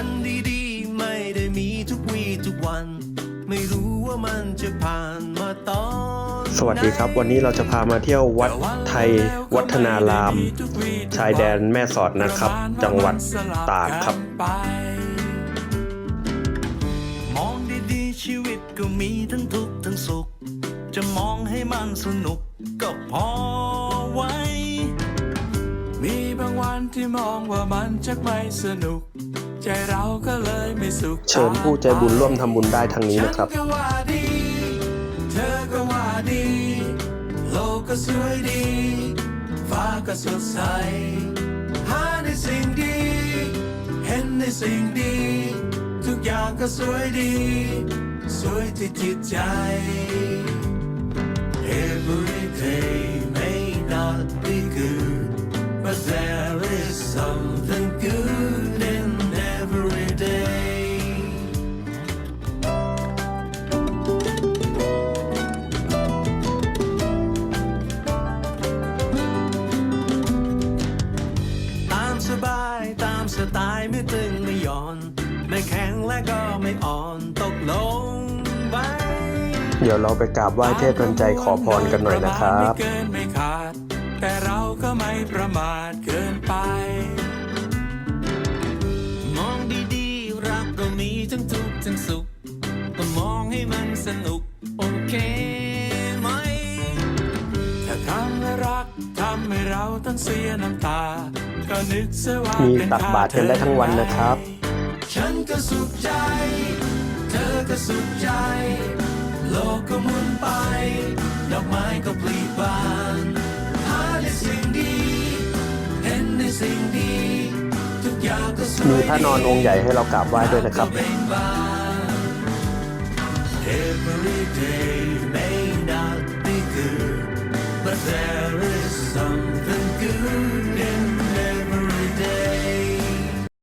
วันดีๆ ไม่ได้มีทุกวีทุกวัน ไม่รู้ว่ามันจะผ่านมาตอนสวัสดีครับ วันนี้เราจะพามาเที่ยววัดไทย วัฒนาราม ชายแดนแม่สอดนะครับ จังหวัดตากครับ มองดีๆชีวิตก็มีทั้งทุกข์ทั้งสุข จะมองให้มันสนุกก็พอไว้ มีบางวันที่มองว่ามันชักไม่สนุกใจ เราก็เลยไม่สุขเชิญผู้ใจบุญร่วมทำบุญได้ทางนี้นะครับฉัก็ว่าดีเธอก็ว่าดี โลกก็สวยดี ฟ้าก็สดใส หาในสิ่งดี เห็นในสิ่งดี ทุกอย่างก็สวยดี สวยที่จิตใจ Every สไตล์ไม่ตึงไม่หย่อน ไม่แข็งและก็ไม่อ่อนตกลงไปเดี๋ยวเราไปกราบไหว้เทพทันใจขอพรกันหน่อยนะครับ ไม่เกินไม่ขาด แต่เราก็ไม่ประมาทเกินไป มองดีๆ รักก็มีทั้งทุกข์ทั้งสุขก็มองให้มันสนุกำให้เราต้องเสียน้ำตา ก็นึกซะว่ามีเป็นตักบาตรกันได้ทั้งวันนะครับ ฉันก็สุขใจ เธอก็สุขใจ โลกก็หมุนไป ดอกไม้ก็ปลีบานหาในสิ่งดี เห็นในสิ่งดี ทุกอย่างก็สวยมีพระนอนองค์ใหญ่ให้เรากราบไหว้ด้วยนะครับก็เบ่งบาน Every day may not be good but there